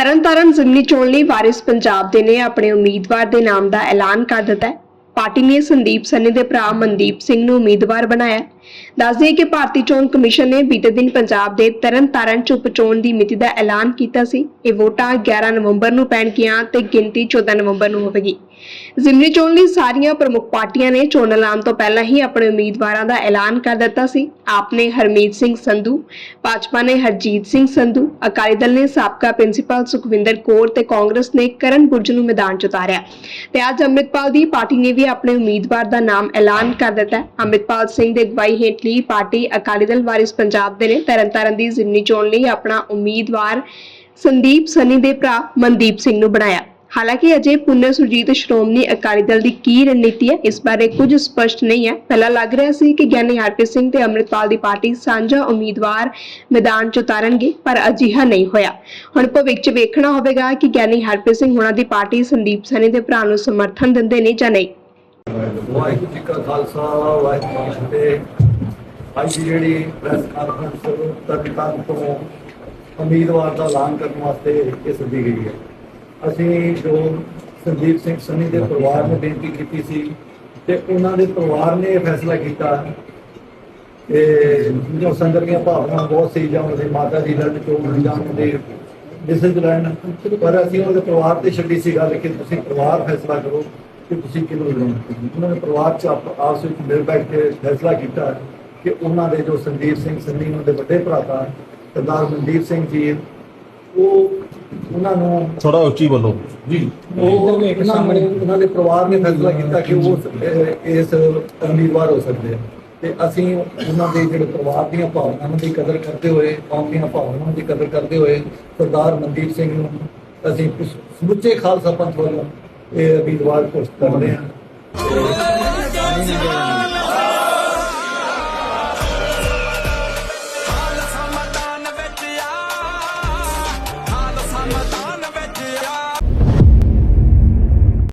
ਤਰਨਤਾਰਨ ਜ਼ਿਮਨੀ ਚੋਣ ਲਈ ਵਾਰਿਸ ਪੰਜਾਬ ਦੇ ਨੇ ਆਪਣੇ ਉਮੀਦਵਾਰ ਦੇ ਨਾਮ ਦਾ ਐਲਾਨ ਕਰ ਦਿੱਤਾ ਹੈ। ਪਾਰਟੀ ਨੇ ਸੰਦੀਪ ਸੰਨੀ ਦੇ ਭਰਾ ਮਨਦੀਪ ਸਿੰਘ ਨੂੰ ਉਮੀਦਵਾਰ ਬਣਾਇਆ ਹੈ। ਦੱਸ ਦਈਏ ਕਿ ਭਾਰਤੀ ਚੋਣ ਕਮਿਸ਼ਨ ਨੇ ਬੀਤੇ ਦਿਨ ਪੰਜਾਬ ਦੇ ਤਰਨਤਾਰਨ ਚ ਉਪਚੋਣ ਦੀ ਮਿਤੀ ਦਾ ਐਲਾਨ ਕੀਤਾ ਸੀ। ਇਹ ਵੋਟਾਂ 11 ਨਵੰਬਰ ਨੂੰ ਪੈਣਗੀਆਂ ਤੇ ਗਿਣਤੀ 14 ਨਵੰਬਰ ਨੂੰ ਹੋਵੇਗੀ। ਜ਼ਿਮਨੀ ਚੋਣ ਲਈ ਸਾਰੀਆਂ ਪ੍ਰਮੁੱਖ ਪਾਰਟੀਆਂ ਨੇ ਚੋਣ ਐਲਾਨ ਤੋਂ ਪਹਿਲਾਂ ਹੀ ਆਪਣੇ ਉਮੀਦਵਾਰਾਂ ਦਾ ਐਲਾਨ ਕਰ ਦਿੱਤਾ ਸੀ। ਆਪ ਨੇ ਹਰਮੀਤ ਸਿੰਘ ਸੰਧੂ, ਭਾਜਪਾ ਨੇ ਹਰਜੀਤ ਸਿੰਘ ਸੰਧੂ, ਅਕਾਲੀ ਦਲ ਨੇ ਸਾਬਕਾ ਪ੍ਰਿੰਸੀਪਲ ਸੁਖਵਿੰਦਰ ਕੌਰ ਤੇ ਕਾਂਗਰਸ ਨੇ ਕਰਨ ਬੁਰਜ ਨੂੰ ਮੈਦਾਨ ਚ ਉਤਾਰਿਆ। ਤੇ ਅੱਜ ਅੰਮ੍ਰਿਤਪਾਲ ਦੀ ਪਾਰਟੀ ਨੇ ਵੀ ਆਪਣੇ ਉਮੀਦਵਾਰ ਦਾ ਨਾਮ ਐਲਾਨ ਕਰ ਦਿੱਤਾ ਹੈ। ਅੰਮ੍ਰਿਤਪਾਲ ਸਿੰਘ ਦੇ ਅਗਵਾਈ ਹੇਠਲੀ ਪਾਰਟੀ ਅਕਾਲੀ ਦਲ ਵਾਰਿਸ ਪੰਜਾਬ ਦੇ ਨੇ। ਤਰਨਤਾਰਨ ਦੀ ਜ਼ਿਮਨੀ ਚੋਣ ਲਈ ਆਪਣਾ ਉਮੀਦਵਾਰ ਸੰਦੀਪ ਸਨੀ ਦੇ ਭਰਾ ਮਨਦੀਪ ਸਿੰਘ ਨੂੰ ਬਣਾਇਆ। ਹਾਲਾਂਕਿ ਅਜੇ ਪੁੰਨਰ ਸੁਰਜੀਤ ਸ਼੍ਰੋਮਣੀ ਅਕਾਲੀ ਦਲ ਦੀ ਕੀ ਰਣਨੀਤੀ ਹੈ, ਇਸ ਬਾਰੇ ਕੁਝ ਸਪਸ਼ਟ ਨਹੀਂ ਹੈ। ਪਹਿਲਾਂ ਲੱਗ ਰਿਹਾ ਸੀ ਕਿ ਗਿਆਨੀ ਹਰਪ੍ਰੀਤ ਸਿੰਘ ਤੇ ਅੰਮ੍ਰਿਤਪਾਲ ਦੀ ਪਾਰਟੀ ਸਾਂਝਾ ਉਮੀਦਵਾਰ ਮੈਦਾਨ 'ਚ ਉਤਾਰਨਗੇ, ਪਰ ਅਜਿਹਾ ਨਹੀਂ ਹੋਇਆ। ਹੁਣ ਭਵਿੱਖ 'ਚ ਵੇਖਣਾ ਹੋਵੇਗਾ ਕਿ ਗਿਆਨੀ ਹਰਪ੍ਰੀਤ ਸਿੰਘ ਹੁਣਾਂ ਦੀ ਪਾਰਟੀ ਸੰਦੀਪ ਸਨੀ ਦੇ ਭਰਾ ਨੂੰ ਸਮਰਥਨ ਦਿੰਦੇ ਨੇ ਜਾਂ ਨਹੀਂ। ਵਾਹਿਗੁਰੂ ਜੀ ਕਾ ਖਾਲਸਾ, ਵਾਹਿਗੁਰੂ ਜੀ ਕੀ ਫਤਿਹ। ਅੱਜ ਜਿਹੜੀ ਪ੍ਰੈਸ ਕਾਨਫਰੰਸ ਤਰਨਤਾਰਨ ਤੋਂ ਉਮੀਦਵਾਰ ਦਾ ਐਲਾਨ ਕਰਨ ਵਾਸਤੇ ਇਹ ਸੱਦੀ ਗਈ ਹੈ। ਅਸੀਂ ਜੋ ਸੰਦੀਪ ਸਿੰਘ ਸੰਨੀ ਦੇ ਪਰਿਵਾਰ ਨੂੰ ਬੇਨਤੀ ਕੀਤੀ ਸੀ ਤੇ ਉਹਨਾਂ ਦੇ ਪਰਿਵਾਰ ਨੇ ਇਹ ਫੈਸਲਾ ਕੀਤਾ ਕਿ ਜੋ ਸੰਦਰ ਦੀਆਂ ਭਾਵਨਾ ਬਹੁਤ ਸੀ ਜਾਂ ਉਹਦੇ ਮਾਤਾ ਜੀ ਦਾ ਚੋਣ ਜਾਂ ਉਹਦੇ ਡਿਸੀਜਨ ਲੈਣ, ਪਰ ਅਸੀਂ ਉਹਦੇ ਪਰਿਵਾਰ ਤੇ ਛੱਡੀ ਸੀ ਗੱਲ ਕਿ ਤੁਸੀਂ ਪਰਿਵਾਰ ਫੈਸਲਾ ਕਰੋ ਕਿ ਤੁਸੀਂ ਕਿਹਨੂੰ ਲਗਾਉਣਾ ਉਹਨਾਂ ਨੇ ਪਰਿਵਾਰ ਚ ਆਪ- ਆਪਸ ਵਿੱਚ ਮਿਲ ਬੈਠ ਕੇ ਫੈਸਲਾ ਕੀਤਾ ਕਿ ਉਹਨਾਂ ਦੇ ਜੋ ਸੰਦੀਪ ਸਿੰਘ ਸੰਨੀ ਉਹਨਾਂ ਦੇ ਵੱਡੇ ਭਰਾ ਭਰਾਤਾ ਸਰਦਾਰ ਮਨਦੀਪ ਸਿੰਘ ਜੀ, ਉਹ ਉਹਨਾਂ ਨੂੰ ਥੋੜਾ ਉੱਚੀ ਬੋਲੋ। ਜੀ। ਉਹ ਨੇ ਉਹਨਾਂ ਦੇ ਪਰਿਵਾਰ ਨੇ ਫੈਸਲਾ ਕੀਤਾ ਕਿ ਉਹ ਇਸ ਉਮੀਦਵਾਰ ਹੋ ਸਕਦੇ ਆ। ਤੇ ਅਸੀਂ ਉਹਨਾਂ ਦੇ ਜਿਹੜੇ ਪਰਿਵਾਰ ਦੀਆਂ ਭਾਵਨਾਵਾਂ ਦੀ ਕਦਰ ਕਰਦੇ ਹੋਏ ਕੌਮ ਦੀਆਂ ਭਾਵਨਾਵਾਂ ਦੀ ਕਦਰ ਕਰਦੇ ਹੋਏ ਸਰਦਾਰ ਮਨਦੀਪ ਸਿੰਘ ਨੂੰ ਅਸੀਂ ਸਮੁੱਚੇ ਖਾਲਸਾ ਪੰਥ ਵੱਲੋਂ ਇਹ ਉਮੀਦਵਾਰ ਘੋਸ਼ਿਤ ਕਰਦੇ ਹਾਂ।